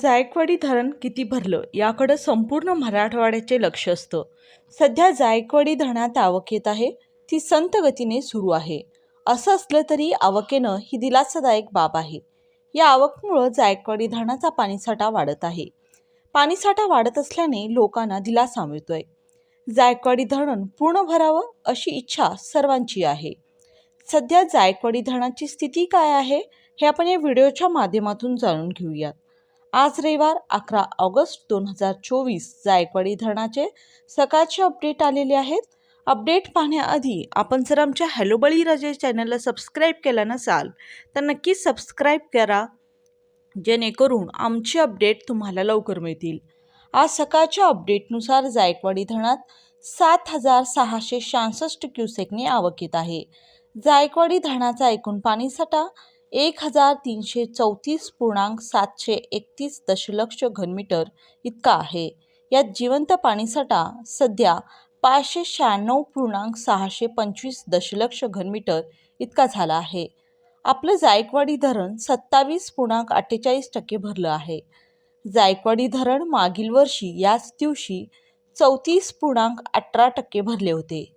जायकवाडी धरण किती भरलं याकडं संपूर्ण मराठवाड्याचे लक्ष असतं. सध्या जायकवाडी धरणात आवक येत आहे. ती संत गतीने सुरू आहे. असं असलं तरी आवकेनं ही दिलासादायक बाब आहे. या आवकमुळं जायकवाडी धरणाचा पाणीसाठा वाढत आहे. पाणीसाठा वाढत असल्याने लोकांना दिलासा मिळतोय. जायकवाडी धरण पूर्ण भरावं अशी इच्छा सर्वांची आहे. सध्या जायकवाडी धरणाची स्थिती काय आहे हे आपण या व्हिडिओच्या माध्यमातून जाणून घेऊयात. आज रविवार अकरा ऑगस्ट दोन हजार चोवीस. जायकवाडी धरणाचे सकाळचे अपडेट आलेले आहेत. अपडेट पाहण्याआधी आपण जर आमच्या हॅलो बळीराजे चॅनलला सबस्क्राईब केलं नसाल तर नक्की सबस्क्राईब करा जेणेकरून आमचे अपडेट तुम्हाला लवकर मिळतील. आज सकाळच्या अपडेटनुसार जायकवाडी धरणात सात हजार सहाशे शहासष्ट क्युसेकने आवक येत आहे. जायकवाडी धरणाचा एकूण पाणीसाठा एक हजार तीनशे चौतीस पूर्णांक सातशे एकतीस दशलक्ष घनमीटर इतका आहे. यात जिवंत पाणीसाठा सध्या पाचशे शहाण्णव पूर्णांक सहाशे पंचवीस दशलक्ष घनमीटर इतका झाला आहे. आपलं जायकवाडी धरण सत्तावीस पूर्णांक अठ्ठेचाळीस टक्के भरलं आहे. जायकवाडी धरण मागील वर्षी याच दिवशी चौतीस पूर्णांक अठरा टक्के भरले होते.